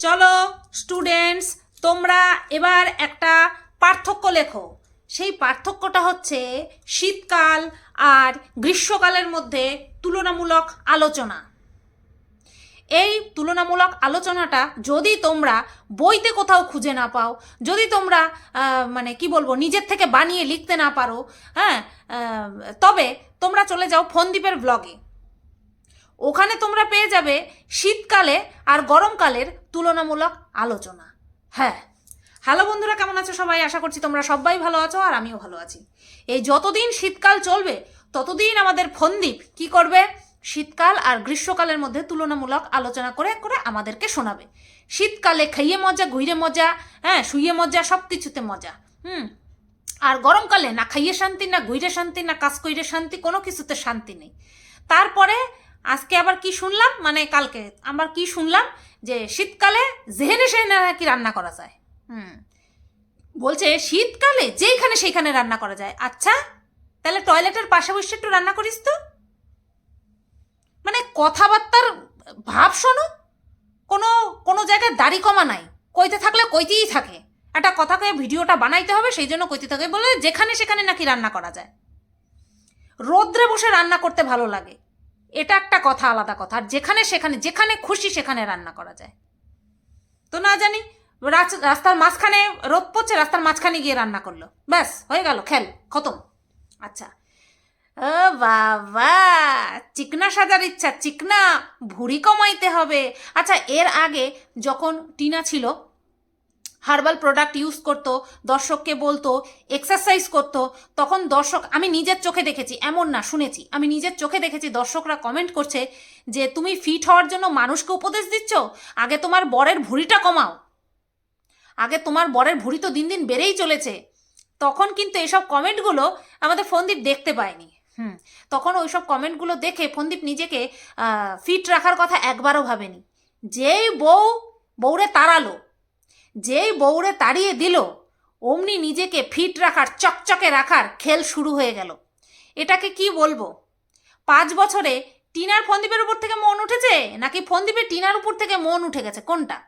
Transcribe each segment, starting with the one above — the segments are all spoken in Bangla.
চলো স্টুডেন্টস তোমরা এবার একটা পার্থক্য লেখো। সেই পার্থক্যটা হচ্ছে শীতকাল আর গ্রীষ্মকালের মধ্যে তুলনামূলক আলোচনা। এই তুলনামূলক আলোচনাটা যদি তোমরা বইতে কোথাও খুঁজে না পাও, যদি তোমরা মানে কি বলব, নিজের থেকে বানিয়ে লিখতে না পারো হ্যাঁ তবে তোমরা চলে যাও ফোনদ্বীপের ব্লগে ওখানে তোমরা পেয়ে যাবে শীতকালে আর গরমকালের তুলনামূলক আলোচনা। হ্যাঁ। হ্যালো বন্ধুরা, কেমন আছো সবাই? আশা করছি তোমরা সবাই ভালো আছো আর আমিও ভালো আছি। এই যতদিন শীতকাল চলবে, ততদিন আমাদের ফন্দীপ কি করবে? শীতকাল আর গ্রীষ্মকালের মধ্যে তুলনামূলক আলোচনা করে করে আমাদেরকে শোনাবে। শীতকালে খাইয়ে মজা ঘুরে মজা হ্যাঁ শুয়ে মজা সব কিছুতে মজা, হুম। আর গরমকালে না খাইয়ে শান্তি, না ঘুরে শান্তি, না কাজ কইরে শান্তি, কোনো কিছুতে শান্তি নেই। তারপরে আজকে আবার কি শুনলাম? মানে কালকে আবার কি শুনলাম? যে শীতকালে জেহেনে সেহেনে নাকি রান্না করা যায়। হুম। বলছে, শীতকালে যেইখানে সেইখানে রান্না করা যায়। আচ্ছা তাহলে টয়লেটের পাশে বসে একটু রান্না করিস তো। মানে কথাবার্তার ভাব শোনো। কোনো কোনো জায়গায় দাড়ি কমা নাই। কইতে থাকলে কইতেই থাকে। একটা কথা কয়ে ভিডিওটা বানাইতে হবে, সেই জন্য কইতে থাকে। বলে যেখানে সেখানে নাকি রান্না করা যায়। রোদ্রে বসে রান্না করতে ভালো লাগে। এটা একটা কথা আলাদা কথা। আর যেখানে সেখানে, যেখানে খুশি সেখানে রান্না করা যায়। তো না জানি রাস্তার মাঝখানে রোদ পড়ছে, রাস্তার মাঝখানে গিয়ে রান্না করল। ব্যাস, হয়ে গেল, খেল, খতম। আচ্ছা। ও বাবা, চিকনা সাজার ইচ্ছা, চিকনা, ভুড়ি কমাইতে হবে। আচ্ছা এর আগে যখন টিনা ছিল হার্বাল প্রোডাক্ট ইউজ করতো, দর্শককে বলতো এক্সারসাইজ করতো, তখন দর্শক, আমি নিজের চোখে দেখেছি, এমন না, শুনেছি। আমি নিজের চোখে দেখেছি, দর্শকরা কমেন্ট করছে যে, তুমি ফিট হওয়ার জন্য মানুষকে উপদেশ দিচ্ছ? আগে তোমার বরের ভুঁড়িটা কমাও। আগে তোমার বরের ভুঁড়ি তো দিন দিন বেড়েই চলেছে। তখন কিন্তু এসব কমেন্টগুলো আমাদের ফন্দীপ দেখতে পায়নি। হুম, তখন ওইসব কমেন্টগুলো দেখে ফন্দীপ নিজেকে ফিট রাখার কথা একবারও ভাবেনি। যেই বউ, বউরে তাড়ালো যেই বউরে তাড়িয়ে দিল, অমনি নিজেকে ফিট রাখার, চকচকে রাখার খেল শুরু হয়ে গেল। এটাকে কি বলব? পাঁচ বছরে টিনার ফন্দীপের উপর থেকে মন উঠেছে, নাকি ফন্দীপের টিনার উপর থেকে মন উঠে গেছে? কোনটা?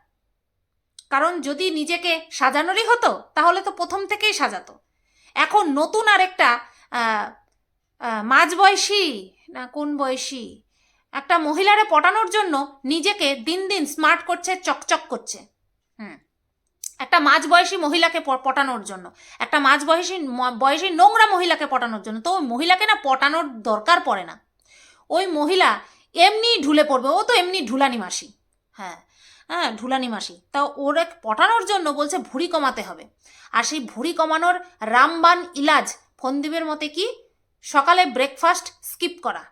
কারণ যদি নিজেকে সাজানোরই হতো, তাহলে তো প্রথম থেকেই সাজাতো। এখন নতুন আর একটা মাঝ বয়সী, না কোন বয়সী, একটা মহিলারে পটানোর জন্য নিজেকে দিন দিন স্মার্ট করছে, চকচক করছে। একটা মাঝ বয়সী মহিলাকে পটানোর জন্য। একটা মাঝ বয়সী নোংরা মহিলাকে পটানোর জন্য। তো ওই মহিলাকে না পটানোর দরকার পড়ে না। ওই মহিলা এমনি ঢুলে পড়বে। ও তো এমনি ঢুলানি মাসি। হ্যাঁ হ্যাঁ ঢুলানি মাসি। তা ওর এক পটানোর জন্য বলছে ভুঁড়ি কমাতে হবে। আর সেই ভুঁড়ি কমানোর রামবান ইলাজ ফন্দীপের মতে কি? সকালে ব্রেকফাস্ট স্কিপ করা।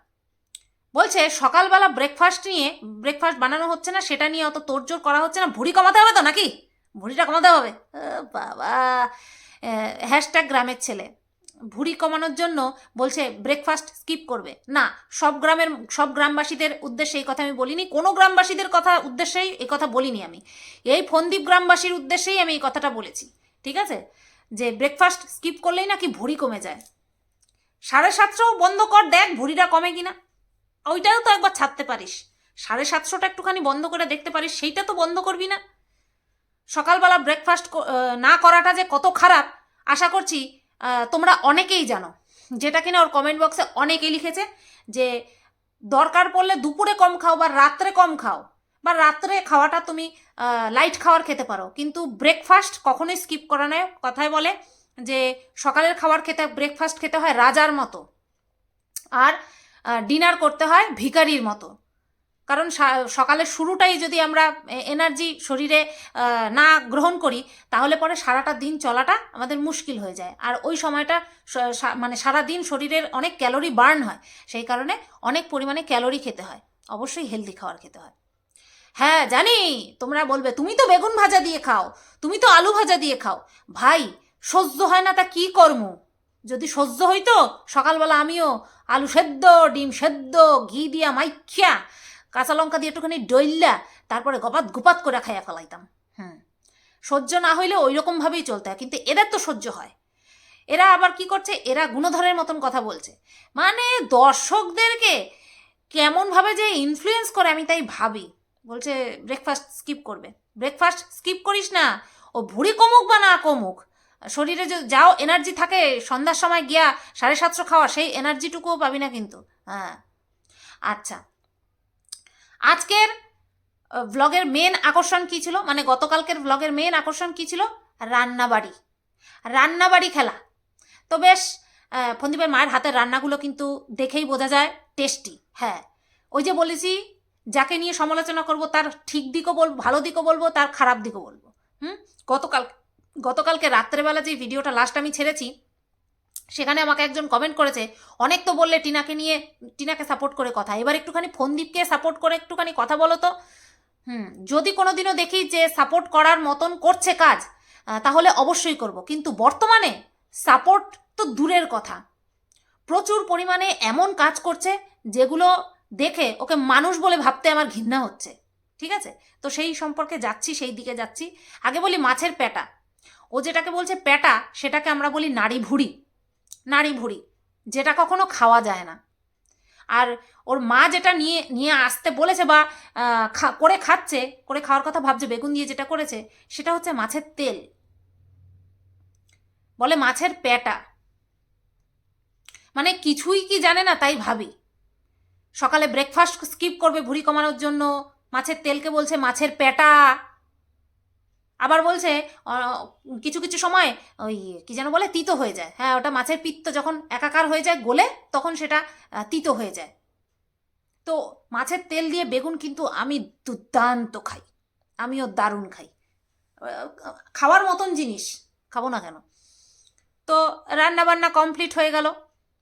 বলছে সকালবেলা ব্রেকফাস্ট নিয়ে, ব্রেকফাস্ট বানানো হচ্ছে না, সেটা নিয়ে অত তোড়জোড় করা হচ্ছে না, ভুঁড়ি কমাতে হবে তো নাকি? ভুঁড়িটা কমাতে হবে? বাবা। হ্যাশট্যাগ গ্রামের ছেলে। ভুঁড়ি কমানোর জন্য বলছে ব্রেকফাস্ট স্কিপ করবে। না, সব গ্রামের, সব গ্রামবাসীদের উদ্দেশ্যে এই কথা আমি বলিনি। কোনো গ্রামবাসীদের কথা উদ্দেশ্যেই এই কথা বলিনি আমি। এই ফন্দীপ গ্রামবাসীর উদ্দেশ্যেই আমি এই কথাটা বলেছি। ঠিক আছে? যে ব্রেকফাস্ট স্কিপ করলেই নাকি ভুঁড়ি কমে যায়। সাড়ে সাতশোও বন্ধ কর, দেখ ভুঁড়িটা কমে কিনা। ওইটাও তো একবার ছাড়তে পারিস। সাড়ে সাতশোটা একটুখানি বন্ধ করে দেখতে পারিস, সেইটা তো বন্ধ করবি না। সকালবেলা ব্রেকফাস্ট না করাটা যে কত খারাপ, আশা করছি তোমরা অনেকেই জানো। যেটা কিনা ওর কমেন্ট বক্সে অনেকেই লিখেছে যে, দরকার পড়লে দুপুরে কম খাও বা রাত্রে কম খাও। বা রাত্রে খাওয়াটা তুমি লাইট খাওয়ার খেতে পারো। কিন্তু ব্রেকফাস্ট কখনোই স্কিপ করা নয়। কথায় বলে যে, সকালের খাবার খেতে ব্রেকফাস্ট খেতে হয় রাজার মতো। আর ডিনার করতে হয় ভিখারির মতো। কারণ সকালের শুরুটাই যদি আমরা এনার্জি শরীরে না গ্রহণ করি, তাহলে পরে সারাটা দিন চলাটা আমাদের মুশকিল হয়ে যায়। আর ওই সময়টা মানে সারা দিন শরীরের অনেক ক্যালোরি বার্ন হয়, সেই কারণে অনেক পরিমাণে ক্যালোরি খেতে হয়। অবশ্যই হেলদি খাবার খেতে হয়। হ্যাঁ জানি, তোমরা বলবে, তুমি তো বেগুন ভাজা দিয়ে খাও, তুমি তো আলু ভাজা দিয়ে খাও। ভাই, সহ্য হয় না তা কি কর্ম? যদি সহ্য হইতো, সকালবেলা আমিও আলু সেদ্ধ, ডিম সেদ্ধ, ঘি দিয়া মাইখিয়া কাঁচা লঙ্কা দিয়ে একটুখানি ডইল্লা, তারপরে গপাত গুপাত করে খাইয়া ফেলাইতাম। হুম। সহ্য না হইলে ওই রকমভাবেই চলতে হয়, কিন্তু এদের তো সহ্য হয়। এরা আবার কি করছে? এরা গুণধরের মতন কথা বলছে। মানে দর্শকদেরকে কেমনভাবে যে ইনফ্লুয়েন্স করে আমি তাই ভাবি। বলছে ব্রেকফাস্ট স্কিপ করবে। ব্রেকফাস্ট স্কিপ করিস না। ও ভুড়ি কমুক বা না কমুক, শরীরে যে যাও এনার্জি থাকে, সন্ধ্যার সময় গিয়া সাড়ে সাতশো খাওয়া, সেই এনার্জিটুকুও পাবি না কিন্তু। হ্যাঁ। আচ্ছা। আজকের ভ্লগের মেন আকর্ষণ কি ছিল? মানে গতকালকের ব্লগের মেন আকর্ষণ কি ছিল? রান্নাবাড়ি। রান্নাবাড়ি খেলা। তো বেশ ফন্দীপের মায়ের হাতের রান্নাগুলো কিন্তু দেখেই বোঝা যায় টেস্টি হ্যাঁ। ওই যে বলেছি, যাকে নিয়ে সমালোচনা করব, তার ঠিক দিকও বলব, ভালো দিকও বলব, তার খারাপ দিকও বলব। হুম? গতকাল, গতকালকে রাত্রেবেলা যে ভিডিওটা লাস্ট আমি ছেড়েছি সেখানে আমাকে একজন কমেন্ট করেছে, অনেক তো বললে টিনাকে নিয়ে, টিনাকে সাপোর্ট করে কথা। এবার একটুখানি ফন্দীপকে সাপোর্ট করে একটুখানি কথা বলো তো। হুম, যদি কোনোদিনও দেখি যে সাপোর্ট করার মতন করছে কাজ তাহলে অবশ্যই করব। কিন্তু বর্তমানে সাপোর্ট তো দূরের কথা। প্রচুর পরিমাণে এমন কাজ করছে যেগুলো দেখে ওকে মানুষ বলে ভাবতে আমার ঘৃণা হচ্ছে। ঠিক আছে? তো সেই সম্পর্কে যাচ্ছি, সেই দিকে যাচ্ছি। আগে বলি মাছের প্যাটা। ও যেটাকে বলছে প্যাটা, সেটাকে আমরা বলি নাড়ি ভুড়ি নাড়ি ভুড়ি, যেটা কখনো খাওয়া যায় না। আর ওর মা যেটা নিয়ে নিয়ে আসতে বলেছে বা করে খাচ্ছে, করে খাওয়ার কথা ভাবছে, বেগুন দিয়ে যেটা করেছে, সেটা হচ্ছে মাছের তেল। বলে মাছের পেটা মানে কিছুই কি জানে না, তাই ভাবি। সকালে ব্রেকফাস্ট স্কিপ করবে ভুঁড়ি কমানোর জন্য, মাছের তেলকে বলছে মাছের পেটা আবার বলছে কিছু কিছু সময় ওই কি যেন বলে, তিতো হয়ে যায়। হ্যাঁ ওটা মাছের পিত্ত যখন একাকার হয়ে যায় গলে, তখন সেটা তিতো হয়ে যায়। তো মাছের তেল দিয়ে বেগুন কিন্তু আমি দুর্দান্ত খাই। আমিও দারুণ খাই। খাওয়ার মতন জিনিস, খাব না কেন? তো রান্নাবান্না কমপ্লিট হয়ে গেল।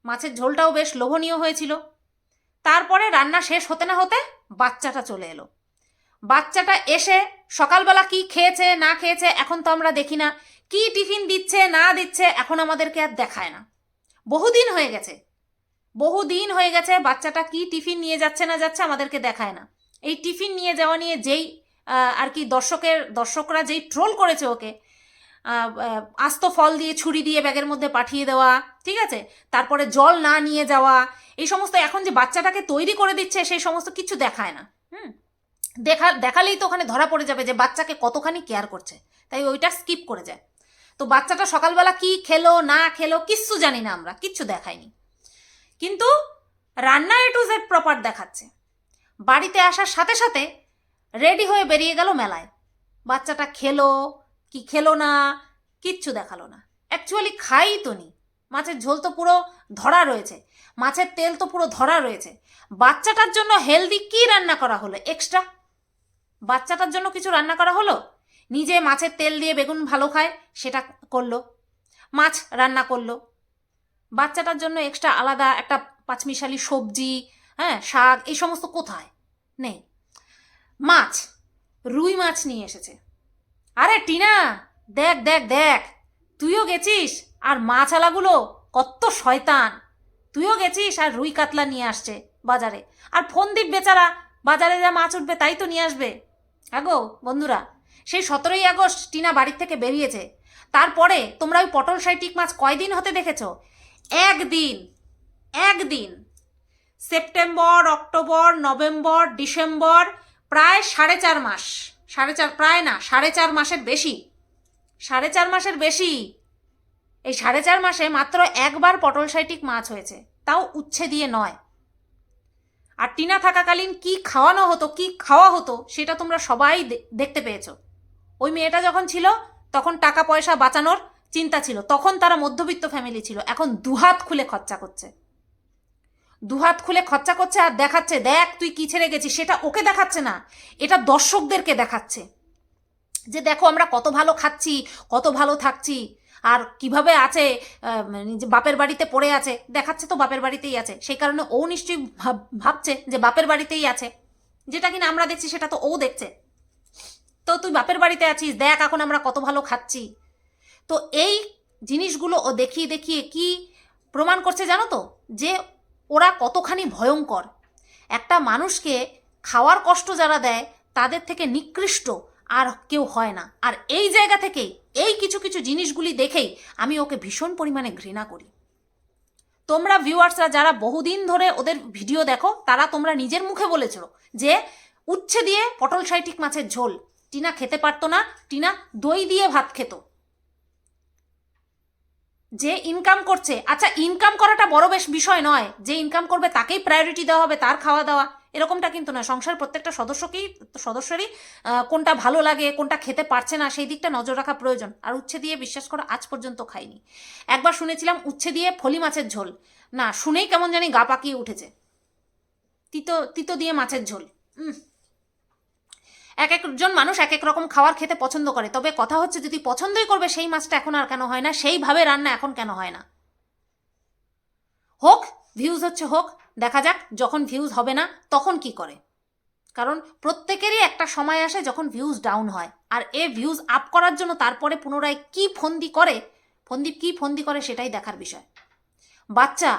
মাছের ঝোলটাও বেশ লোভনীয় হয়েছিল। তারপরে রান্না শেষ হতে না হতে বাচ্চাটা চলে এলো। বাচ্চাটা এসে সকালবেলা কি খেয়েছে, না খেয়েছে, এখন তো আমরা দেখি না। কি টিফিন দিচ্ছে, না দিচ্ছে, এখন আমাদেরকে আর দেখায় না। বহুদিন হয়ে গেছে। বহুদিন হয়ে গেছে, বাচ্চাটা কি টিফিন নিয়ে যাচ্ছে, না যাচ্ছে আমাদেরকে দেখায় না। এই টিফিন নিয়ে যাওয়া নিয়ে যেই আর কি দর্শকের, দর্শকরা যেই ট্রোল করেছে ওকে আস্ত ফল দিয়ে ছুরি দিয়ে ব্যাগের মধ্যে পাঠিয়ে দেওয়া, ঠিক আছে? তারপরে জল না নিয়ে যাওয়া, এই সমস্ত এখন যে বাচ্চাটাকে তৈরি করে দিচ্ছে, সেই সমস্ত কিছু দেখায় না। হুম? দেখা, দেখালেই তো ওখানে ধরা পড়ে যাবে যে বাচ্চাকে কতখানি কেয়ার করছে। তাই ওইটা স্কিপ করে যায়। তো বাচ্চাটা সকালবেলা কি খেলো, না খেলো, কিচ্ছু জানি না আমরা, কিচ্ছু দেখাইনি কিন্তু রান্না এ টু জেড প্রপার দেখাচ্ছে। বাড়িতে আসার সাথে সাথে রেডি হয়ে বেরিয়ে গেল মেলায়। বাচ্চাটা খেলো, কি খেলো না, কিচ্ছু দেখাল না। অ্যাকচুয়ালি খাই তো নি। মাছের ঝোল তো পুরো ধরা রয়েছে। মাছের তেল তো পুরো ধরা রয়েছে। বাচ্চাটার জন্য হেলদি কি রান্না করা হলো? এক্সট্রা বাচ্চাটার জন্য কিছু রান্না করা হলো? নিজে মাছের তেল দিয়ে বেগুন ভালো খায়, সেটা করল। মাছ রান্না করল। বাচ্চাটার জন্য এক্সট্রা আলাদা একটা পাঁচমিশালি সবজি হ্যাঁ শাক, এই সমস্ত কোথায়? নেই। মাছ, রুই মাছ নিয়ে এসেছে। আরে টিনা, দেখ দেখ দেখ, তুইও গেছিস? আর মাছালাগুলো কত শয়তান। তুইও গেছিস? আর রুই কাতলা নিয়ে আসছে বাজারে। আর ফোন দিক বেচারা, বাজারে যা মাছ উঠবে তাই তো নিয়ে আসবে। আগো, বন্ধুরা, সেই সতেরোই আগস্ট টিনা বাড়ির থেকে বেরিয়েছে। তারপরে তোমরা ওই পটল সাইটিক মাছ কয়দিন হতে দেখেছ? একদিন একদিন। সেপ্টেম্বর, অক্টোবর, নভেম্বর, ডিসেম্বর, প্রায় সাড়ে চার মাস। সাড়ে চার, প্রায় না, সাড়ে চার মাসের বেশি। সাড়ে চার মাসের বেশি। এই সাড়ে চার মাসে মাত্র একবার পটল সাইটিক মাছ হয়েছে। তাও উচ্ছে দিয়ে নয়। আর টিনা থাকাকালীন কি খাওয়ানো হতো, কি খাওয়া হতো, সেটা তোমরা সবাই দেখতে পেয়েছ। ওই মেয়েটা যখন ছিল, তখন টাকা পয়সা বাঁচানোর চিন্তা ছিল। তখন তারা মধ্যবিত্ত ফ্যামিলি ছিল। এখন দুহাত খুলে খরচা করছে। দুহাত খুলে খরচা করছে আর দেখাচ্ছে, দেখ তুই কি ছেড়ে গেছিস? সেটা ওকে দেখাচ্ছে না। এটা দর্শকদেরকে দেখাচ্ছে। যে দেখো, আমরা কত ভালো খাচ্ছি, কত ভালো থাকছি। আর কীভাবে আছে নিজে বাপের বাড়িতে পড়ে আছে, দেখাচ্ছে তো বাপের বাড়িতেই আছে। সেই কারণে ও নিশ্চয়ই ভাব- ভাবছে যে বাপের বাড়িতেই আছে। যেটা কিনা আমরা দেখছি সেটা তো ও দেখছে। তো তুই বাপের বাড়িতে আছিস, দেখ এখন আমরা কত ভালো খাচ্ছি। তো এই জিনিসগুলো ও দেখিয়ে দেখিয়ে কি প্রমাণ করছে জানো তো? যে ওরা কতখানি ভয়ঙ্কর। একটা মানুষকে খাওয়ার কষ্ট যারা দেয়, তাদের থেকে নিকৃষ্ট। আর কেউ হয় না। আর এই জায়গা থেকেই, এই কিছু কিছু জিনিসগুলি দেখেই আমি ওকে ভীষণ পরিমাণে ঘৃণা করি। তোমরা ভিউয়ার্সরা যারা বহুদিন ধরে ওদের ভিডিও দেখো, তারা তোমরা নিজের মুখে বলেছ যে, উচ্ছে দিয়ে পটল সাইটিক মাছের ঝোল। টিনা খেতে পারতো না, টিনা দই দিয়ে ভাত খেত। যে ইনকাম করছে আচ্ছা ইনকাম করাটা বড় বেশ বিষয় নয়। যে ইনকাম করবে তাকেই প্রায়োরিটি দেওয়া হবে, তার খাওয়া দাওয়া। এরকমটা কিন্তু না সংসার প্রত্যেকটা সদস্যকেই, সদস্যরই কোনটা ভালো লাগে, কোনটা খেতে পারছে না, সেই দিকটা নজর রাখা প্রয়োজন। আর উচ্ছে দিয়ে বিশ্বাস করো, আজ পর্যন্ত খাইনি। একবার শুনেছিলাম, উচ্ছে দিয়ে ফলি মাছের ঝোল। না, শুনেই কেমন জানি গা পাকিয়ে উঠেছে। তিতো তিতো দিয়ে মাছের ঝোল। এক একজন মানুষ এক এক রকম খাবার খেতে পছন্দ করে। তবে কথা হচ্ছে, যদি পছন্দই করবে, সেই মাছটা এখন আর কেন হয় না? সেইভাবে রান্না এখন কেন হয় না? হোক ভিউজ হচ্ছে হোক। দেখা যাক যখন ভিউজ হবে না, তখন কি করে। কারণ প্রত্যেকেরই একটা সময় আসে যখন ভিউজ ডাউন হয়। আর এ ভিউজ আপ করার জন্য তারপরে পুনরায় কি ফন্দি করে, ফন্দি, কি ফন্দি করে সেটাই দেখার বিষয়। বাচ্চা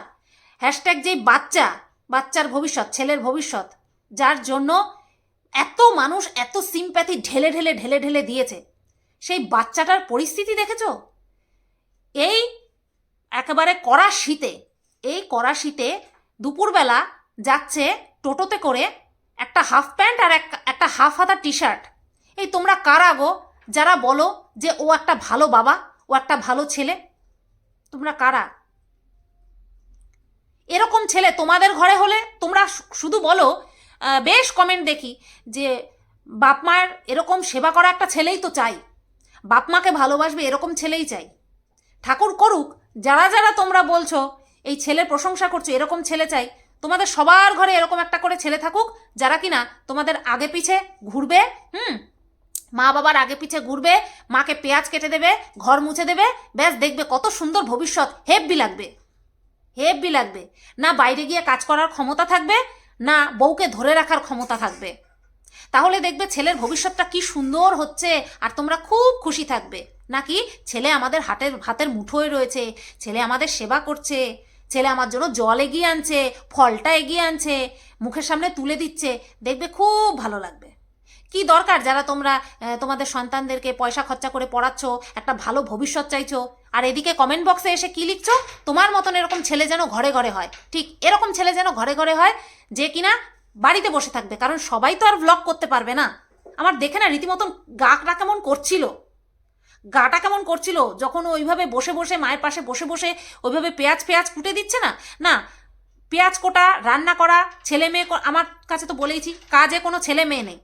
হ্যাশট্যাগ যেই বাচ্চা, বাচ্চার ভবিষ্যৎ, ছেলের ভবিষ্যৎ, যার জন্য এত মানুষ এত সিম্প্যাথি ঢেলে ঢেলে ঢেলে ঢেলে দিয়েছে। সেই বাচ্চাটার পরিস্থিতি দেখেছ? এই একেবারে কড়া শীতে, এই কড়া শীতে দুপুরবেলা যাচ্ছে টোটোতে করে একটা হাফ প্যান্ট আর এক- একটা হাফ হাতা টি শার্ট এই তোমরা কারা গো? যারা বলো যে ও একটা ভালো বাবা, ও একটা ভালো ছেলে, তোমরা কারা? এরকম ছেলে তোমাদের ঘরে হলে তোমরা শুধু বলো বেশ কমেন্ট দেখি যে বাপ মায়ের এরকম সেবা করা একটা ছেলেই তো চাই। বাপ মাকে ভালোবাসবে এরকম ছেলেই চাই। ঠাকুর করুক, যারা যারা তোমরা বলছো এই ছেলের প্রশংসা করছ, এরকম ছেলে চাই। তোমাদের সবার ঘরে এরকম একটা করে ছেলে থাকুক, যারা কিনা তোমাদের আগে পিছে ঘুরবে, হুম? মা বাবার আগে পিছে ঘুরবে, মাকে পেঁয়াজ কেটে দেবে, ঘর মুছে দেবে, ব্যাস দেখবে কত সুন্দর ভবিষ্যৎ, হেব্বি লাগবে। হেব্বি লাগবে। না বাইরে গিয়ে কাজ করার ক্ষমতা থাকবে, না বউকে ধরে রাখার ক্ষমতা থাকবে। তাহলে দেখবে ছেলের ভবিষ্যৎটা কি সুন্দর হচ্ছে, আর তোমরা খুব খুশি থাকবে। নাকি ছেলে আমাদের হাটের হাতের মুঠোয় রয়েছে, ছেলে আমাদের সেবা করছে ছেলে আমার জন্য জল এগিয়ে আনছে, ফলটা এগিয়ে আনছে, মুখের সামনে তুলে দিচ্ছে, দেখবে খুব ভালো লাগবে। কি দরকার যারা তোমরা তোমাদের সন্তানদেরকে পয়সা খরচা করে পড়াচ্ছ, একটা ভালো ভবিষ্যৎ চাইছো, আর এদিকে কমেন্ট বক্সে এসে কি লিখছো, তোমার মতন এরকম ছেলে যেন ঘরে ঘরে হয়। ঠিক এরকম ছেলে যেন ঘরে ঘরে হয়, যে কিনা বাড়িতে বসে থাকবে, কারণ সবাই তো আর ভ্লগ করতে পারবে না। আমার দেখে না রীতিমতন গাটা কেমন করছিল। গাটা কেমন করছিল? যখন ওইভাবে বসে বসে, মায়ের পাশে বসে বসে ওইভাবে পেঁয়াজ পেঁয়াজ কুটে দিচ্ছে না? না, পেঁয়াজ কোটা, রান্না করা, ছেলে মেয়ে আমার কাছে তো বলেইছি, কাজে কোনো ছেলে মেয়ে নেই।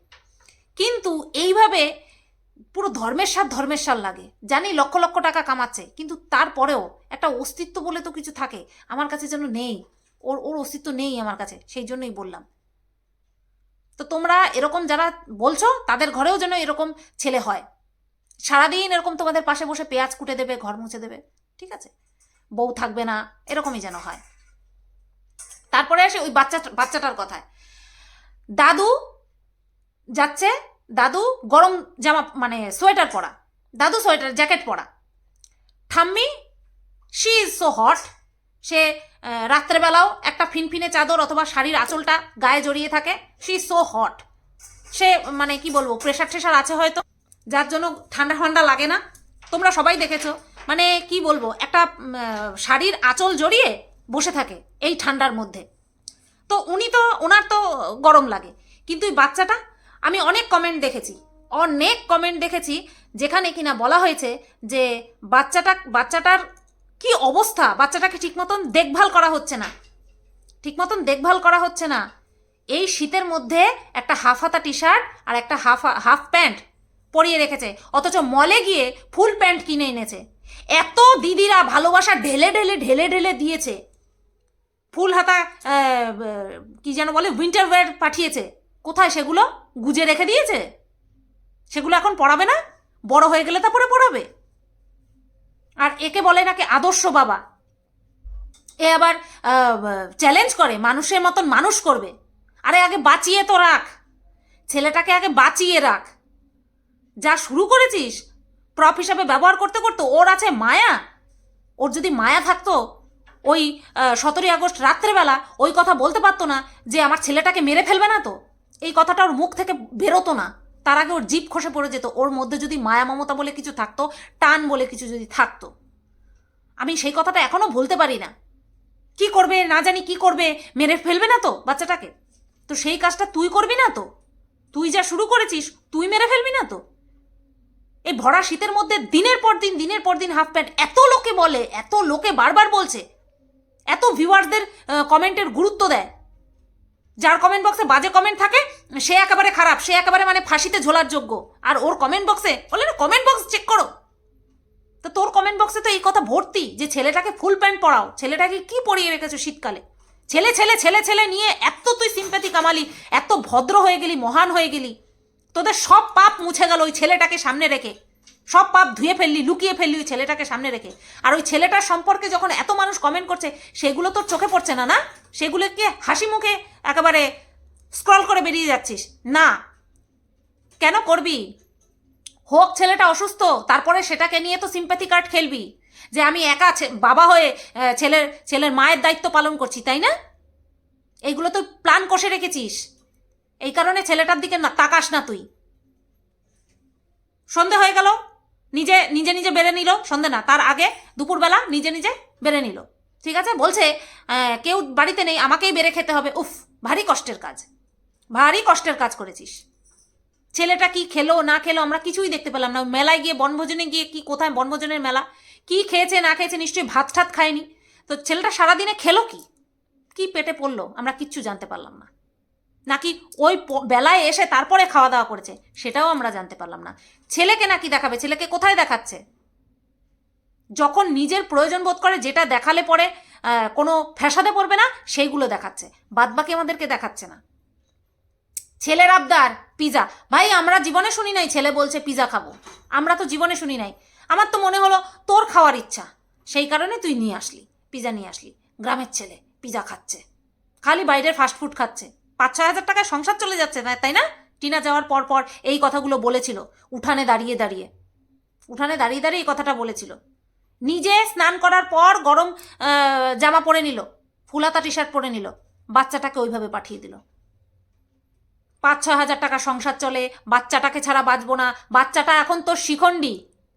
কিন্তু এইভাবে পুরো ধর্মের সাথ ধর্মের সাল লাগে। জানি লক্ষ লক্ষ টাকা কামাচ্ছে, কিন্তু তারপরেও একটা অস্তিত্ব বলে তো কিছু থাকে, আমার কাছে যেন নেই। ওর ওর অস্তিত্ব নেই আমার কাছে, সেই জন্যই বললাম। তো তোমরা এরকম যারা বলছো, তাদের ঘরেও যেন এরকম ছেলে হয়। সারাদিন এরকম তোমাদের পাশে বসে পেঁয়াজ কুটে দেবে, ঘর মুছে দেবে, ঠিক আছে? বউ থাকবে না, এরকমই যেন হয়। তারপরে আসে ওই বাচ্চা, বাচ্চাটার কথায়। দাদু যাচ্ছে, দাদু গরম জামা মানে সোয়েটার পরা, দাদু সোয়েটার, জ্যাকেট পরা। ঠাম্মি শি ইজ সো হট সে রাত্রেবেলাও একটা ফিনফিনে চাদর অথবা শাড়ির আঁচলটা গায়ে জড়িয়ে থাকে শি ইজ সো হট সে মানে কি বলব প্রেশার ট্রেশার আছে হয়তো। যার জন্য ঠান্ডা ঠান্ডা লাগে না। তোমরা সবাই দেখেছ। মানে কি বলব, একটা শাড়ির আঁচল জড়িয়ে বসে থাকে এই ঠান্ডার মধ্যে। তো উনি তো, ওনার তো গরম লাগে। কিন্তু বাচ্চাটা, আমি অনেক কমেন্ট দেখেছি, অনেক কমেন্ট দেখেছি, যেখানে কিনা বলা হয়েছে যে বাচ্চাটা, বাচ্চাটার কি অবস্থা? বাচ্চাটাকে ঠিক মতন দেখভাল করা হচ্ছে না। ঠিক মতন দেখভাল করা হচ্ছে না। এই শীতের মধ্যে একটা হাফ হাতা টি শার্ট আর একটা হাফ হাফ প্যান্ট পরিয়ে রেখেছে, অথচ মলে গিয়ে ফুল প্যান্ট কিনে এনেছে। এত দিদিরা ভালোবাসা ঢেলে ঢেলে ঢেলে ঢেলে দিয়েছে। ফুল হাতা কি যেন বলে উইন্টার ওয়্যার পাঠিয়েছে। কোথায় সেগুলো? গুজে রেখে দিয়েছে? সেগুলো এখন পড়াবে না? বড় হয়ে গেলে তারপরে পড়াবে। আর একে বলে নাকি আদর্শ বাবা। এ আবার চ্যালেঞ্জ করে, মানুষের মতন মানুষ করবে। আরে আগে বাঁচিয়ে তো রাখ। ছেলেটাকে আগে বাঁচিয়ে রাখ। যা শুরু করেছিস প্রপ হিসাবে ব্যবহার করতে করতে ওর আছে মায়া। ওর যদি মায়া থাকতো, ওই সতেরোই আগস্ট রাত্রেবেলা ওই কথা বলতে পারতো না যে আমার ছেলেটাকে মেরে ফেলবে না তো। এই কথাটা ওর মুখ থেকে বেরোতো না। তার আগে ওর জিপ খসে পড়ে যেত। ওর মধ্যে যদি মায়া মমতা বলে কিছু থাকতো, টান বলে কিছু যদি থাকতো। আমি সেই কথাটা এখনও ভুলতে পারি না। কি করবে, না জানি কি করবে, মেরে ফেলবে না তো বাচ্চাটাকে? তো সেই কাজটা তুই করবি না তো? তুই যা শুরু করেছিস, তুই মেরে ফেলবি না তো? এই ভরা শীতের মধ্যে দিনের পর দিন, দিনের পর দিন হাফ প্যান্ট এত লোকে বলে, এত লোকে বারবার বলছে, এত ভিউয়ার্সদের কমেন্টের গুরুত্ব দেয়। যার কমেন্ট বক্সে বাজে কমেন্ট থাকে, সে একেবারে খারাপ, সে একেবারে মানে ফাঁসিতে ঝোলার যোগ্য। আর ওর কমেন্ট বক্সে বলে না কমেন্ট বক্স চেক করো। তো তোর কমেন্ট বক্সে তো এই কথা ভর্তি, যে ছেলেটাকে ফুল প্যান্ট পরাও, ছেলেটাকে কি পরিয়ে রেখেছো শীতকালে? ছেলে ছেলে ছেলে ছেলে নিয়ে এত তুই সিম্প্যাথি কামালি, এত ভদ্র হয়ে গেলি, মহান হয়ে গেলি। তোদের সব পাপ মুছে গেল ওই ছেলেটাকে সামনে রেখে। সব পাপ ধুয়ে ফেললি, লুকিয়ে ফেললি ওই ছেলেটাকে সামনে রেখে। আর ওই ছেলেটার সম্পর্কে যখন এত মানুষ কমেন্ট করছে, সেগুলো তোর চোখে পড়ছে না না? সেগুলোকে হাসি মুখে একেবারে স্ক্রল করে বেরিয়ে যাচ্ছিস। না। কেন করবি? হোক, ছেলেটা অসুস্থ, তারপরে সেটাকে নিয়ে তো সিম্প্যাথি কার্ড খেলবি। যে আমি একা বাবা হয়ে ছেলের ছেলের মায়ের দায়িত্ব পালন করছি, তাই না? এইগুলো তো প্ল্যান কষে রেখেছিস। এই কারণে ছেলেটার দিকে না তাকাস না তুই। সন্ধে হয়ে গেল। নিজে নিজে নিজে বেড়ে নিল। সন্ধে না, তার আগে দুপুরবেলা নিজে নিজে বেড়ে নিল। ঠিক আছে? বলছে কেউ বাড়িতে নেই, আমাকেই বেড়ে খেতে হবে। উফ, ভারী কষ্টের কাজ। ভারী কষ্টের কাজ করেছিস। ছেলেটা কি খেলো, না খেলো, আমরা কিছুই দেখতে পেলাম না। মেলায় গিয়ে, বনভোজনে গিয়ে কি, কোথায় বনভোজনের মেলা? কি খেয়েছে, না খেয়েছে, নিশ্চয়ই ভাত ঠাত খায়নি। তো ছেলেটা সারাদিনে খেলো কি? কি পেটে পড়ল, আমরা কিচ্ছু জানতে পারলাম না। নাকি ওই বেলায় এসে তারপরে খাওয়া দাওয়া করেছে? সেটাও আমরা জানতে পারলাম না। ছেলেকে নাকি দেখাবে? ছেলেকে কোথায় দেখাচ্ছে? যখন নিজের প্রয়োজন বোধ করে যেটা দেখালে পরে কোনো ফ্যাসাদে পড়বে না, সেইগুলো দেখাচ্ছে। বাদবাকি আমাদেরকে দেখাচ্ছে না। ছেলের আবদার, পিজা। ভাই, আমরা জীবনে শুনি নাই, ছেলে বলছে, পিজা খাব। আমরা তো জীবনে শুনি নাই। আমার তো মনে হলো, তোর খাওয়ার ইচ্ছা। সেই কারণে তুই নিয়ে আসলি, পিজা নিয়ে আসলি। গ্রামের ছেলে পিজা খাচ্ছে। খালি বাইরের ফাস্টফুড খাচ্ছে। পাঁচ ছয় হাজার টাকায় সংসার চলে যাচ্ছে, না, তাই না? টিনা যাওয়ার পর পর এই কথাগুলো বলেছিল, উঠানে দাঁড়িয়ে দাঁড়িয়ে। উঠানে দাঁড়িয়ে দাঁড়িয়ে এই কথাটা বলেছিল। নিজে স্নান করার পর গরম জামা পরে নিল, ফুলাতা টি শার্ট পরে নিল, বাচ্চাটাকে ওইভাবে পাঠিয়ে দিল। পাঁচ ছ হাজার টাকা সংসার চলে, বাচ্চাটাকে ছাড়া বাঁচবো না, বাচ্চাটা এখন তোর শিখণ্ডি,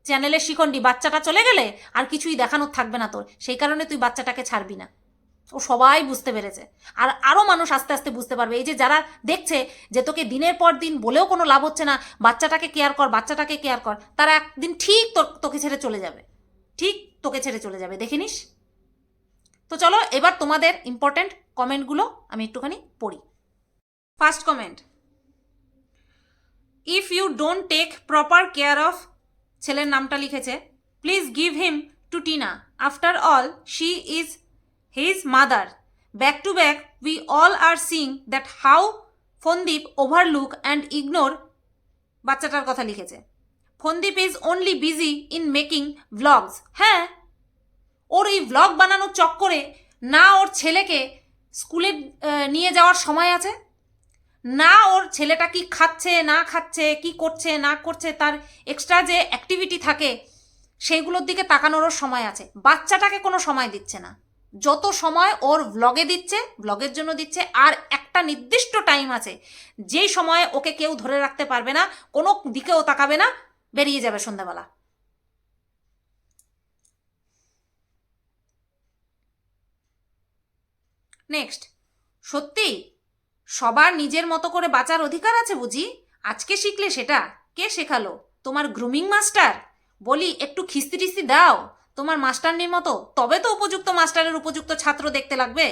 চ্যানেলের শিখণ্ডি, বাচ্চাটা চলে গেলে আর কিছুই দেখানোর থাকবে না তোর, সেই কারণে তুই বাচ্চাটাকে ছাড়বি না। ও সবাই বুঝতে পেরেছে। আর আরও মানুষ আস্তে আস্তে বুঝতে পারবে। এই যে যারা দেখছে যে তোকে দিনের পর দিন বলেও কোনো লাভ হচ্ছে না, বাচ্চাটাকে কেয়ার কর, বাচ্চাটাকে কেয়ার কর, তারা একদিন ঠিক তোকে ছেড়ে চলে যাবে। ঠিক তোকে ছেড়ে চলে যাবে। দেখে নিস। তো চলো এবার তোমাদের ইম্পর্ট্যান্ট কমেন্টগুলো আমি একটুখানি পড়ি। First comment if you don't take proper care of ছেলের নামটা লিখেছে please give him to Tina after all she is his mother back to back we all are sing that how Fandeep overlook and ignore বাচ্চাটার কথা লিখেছে। Fandeep is only busy in making vlogs হ্যাঁ ওর এই ভ্লগ বানানোর চক্করে না ওর ছেলেকে স্কুলে নিয়ে যাওয়ার সময় আছে। না ওর ছেলেটা কি খাচ্ছে, না খাচ্ছে, কি করছে, না করছে, তার এক্সট্রা যে অ্যাক্টিভিটি থাকে, সেইগুলোর দিকে তাকানোরও সময় আছে। বাচ্চাটাকে কোনো সময় দিচ্ছে না। যত সময় ওর ব্লগে দিচ্ছে ভ্লগের জন্য দিচ্ছে, আর একটা নির্দিষ্ট টাইম আছে, যেই সময়ে ওকে কেউ ধরে রাখতে পারবে না, কোনো দিকেও তাকাবে না, বেরিয়ে যাবে সন্ধ্যাবেলা। নেক্সট সত্যি, সবার নিজের মতো করে বাঁচার অধিকার আছে বুঝি? আজকে শিখলে সেটা? কে শেখালো? তোমার গ্রুমিং মাস্টার বলি, একটু খিস্তি টিস্তি দাও। তোমার মাস্টারনির মতো? তবে তো উপযুক্ত মাস্টারের উপযুক্ত ছাত্র দেখতে লাগবে।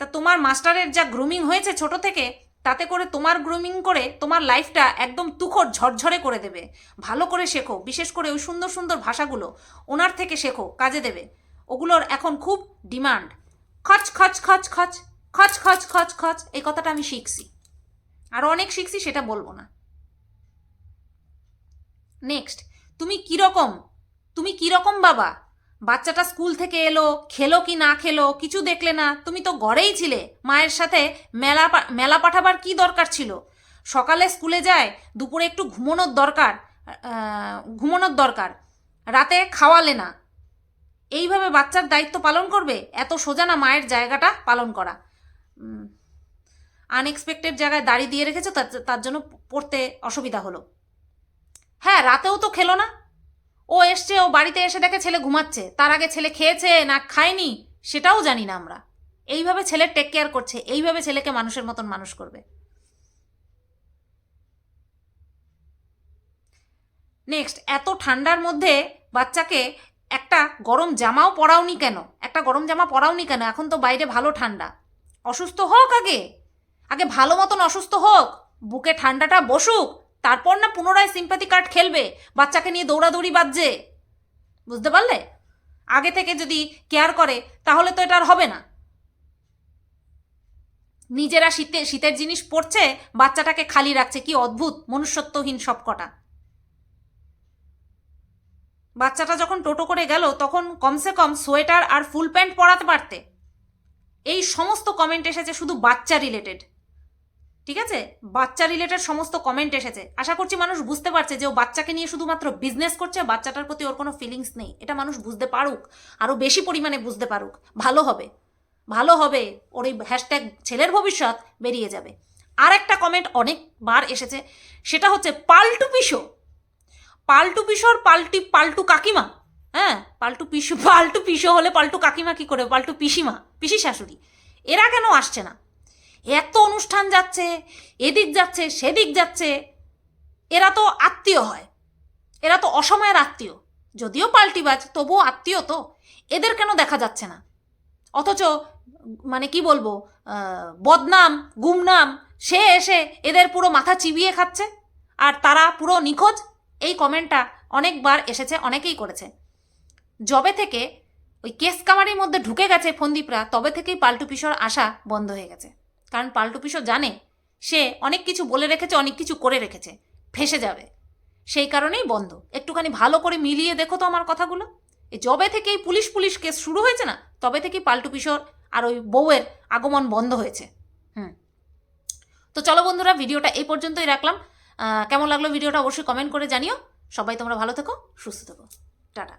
তা তোমার মাস্টারের যা গ্রুমিং হয়েছে ছোট থেকে, তাতে করে তোমার গ্রুমিং করে তোমার লাইফটা একদম তুখর ঝরঝরে করে দেবে। ভালো করে শেখো, বিশেষ করে ওই সুন্দর সুন্দর ভাষাগুলো ওনার থেকে শেখো, কাজে দেবে। ওগুলোর এখন খুব ডিমান্ড খচ খচ খচ খচ খচ খচ খচ খচ, এই কথাটা আমি শিখছি। আরও অনেক শিখছি, সেটা বলব না। নেক্সট তুমি কীরকম? তুমি কীরকম বাবা? বাচ্চাটা স্কুল থেকে এলো, খেলো কি না খেলো, কিছু দেখলে না, তুমি তো ঘরেই ছিলে। মায়ের সাথে মেলা মেলা পাঠাবার কি দরকার ছিল? সকালে স্কুলে যায়, দুপুরে একটু ঘুমানোর দরকার ঘুমানোর দরকার। রাতে খাওয়ালে না। এইভাবে বাচ্চার দায়িত্ব পালন করবে? এত সোজা না মায়ের জায়গাটা পালন করা। আনএক্সপেক্টেড জায়গায় দাড়ি দিয়ে রেখেছো তার জন্য পড়তে অসুবিধা হলো। হ্যাঁ রাতেও তো খেলো না। ও এসছে, ও বাড়িতে এসে দেখে ছেলে ঘুমাচ্ছে। তার আগে ছেলে খেয়েছে না খায়নি, সেটাও জানি না আমরা। এইভাবে ছেলে টেক কেয়ার করছে, এইভাবে ছেলেকে মানুষের মতন মানুষ করবে। নেক্সট এত ঠান্ডার মধ্যে বাচ্চাকে একটা গরম জামাও পরাওনি কেন? একটা গরম জামা পরাওনি কেন? এখন তো বাইরে ভালো ঠান্ডা। অসুস্থ হোক আগে। আগে ভালো মতন অসুস্থ হোক, বুকে ঠান্ডাটা বসুক তারপর না পুনরায় সিম্পাথি কার্ড খেলবে, বাচ্চাকে নিয়ে দৌড়াদৌড়ি বাজছে। বুঝতে পারলে? আগে থেকে যদি কেয়ার করে, তাহলে তো এটা আর হবে না। নিজেরা শীতে শীতের জিনিস পরছে, বাচ্চাটাকে খালি রাখছে। কি অদ্ভুত, মনুষ্যত্বহীন সবকটা। বাচ্চাটা যখন টোটো করে গেল, তখন কমসে কম সোয়েটার আর ফুল প্যান্ট পরাতে পারতে। এই সমস্ত কমেন্ট এসেছে শুধু বাচ্চা রিলেটেড ঠিক আছে? বাচ্চা রিলেটেড সমস্ত কমেন্ট এসেছে। আশা করছি মানুষ বুঝতে পারছে যে ও বাচ্চাকে নিয়ে শুধুমাত্র বিজনেস করছে, বাচ্চাটার প্রতি ওর কোনো ফিলিংস নেই। এটা মানুষ বুঝতে পারুক আরও বেশি পরিমাণে বুঝতে পারুক। ভালো হবে। ভালো হবে। ওর এই হ্যাশট্যাগ ছেলের ভবিষ্যৎ বেরিয়ে যাবে। আর একটা কমেন্ট অনেকবার এসেছে, সেটা হচ্ছে পাল্টু পিসো। পাল্টু পিসোর পাল্টি, পাল্টু কাকিমা। হ্যাঁ পাল্টু পিসু, পাল্টু পিসো হলে পাল্টু কাকিমা কি করে? পাল্টু পিসিমা, পিসি শাশুড়ি। এরা কেন আসছে না? এত অনুষ্ঠান যাচ্ছে, এদিক যাচ্ছে, সেদিক যাচ্ছে। এরা তো আত্মীয় হয়। এরা তো অসময়ের আত্মীয়। যদিও পাল্টিবাজ, তবুও আত্মীয় তো। এদের কেন দেখা যাচ্ছে না? অথচ মানে কি বলব বদনাম, গুমনাম, সে এসে এদের পুরো মাথা চিবিয়ে খাচ্ছে। আর তারা পুরো নিখোঁজ? এই কমেন্টটা অনেকবার এসেছে, অনেকেই করেছে। জবে থেকে ওই কেস কামারির মধ্যে ঢুকে গেছে ফন্দীপরা, তবে থেকেই পাল্টু পিসর আসা বন্ধ হয়ে গেছে। কারণ পাল্টু পিসর জানে, সে অনেক কিছু বলে রেখেছে, অনেক কিছু করে রেখেছে, ফেসে যাবে। সেই কারণেই বন্ধ। একটুখানি ভালো করে মিলিয়ে দেখো তো আমার কথাগুলো। এই জবে থেকেই পুলিশ পুলিশ কেস শুরু হয়েছে না, তবে থেকেই পাল্টু পিসর আর ওই বউয়ের আগমন বন্ধ হয়েছে। হুম। তো চলো বন্ধুরা, ভিডিওটা এই পর্যন্তই রাখলাম। কেমন লাগল ভিডিওটা অবশ্যই কমেন্ট করে জানিও। সবাই তোমরা ভালো থেকো, সুস্থ থেকো। টাটা।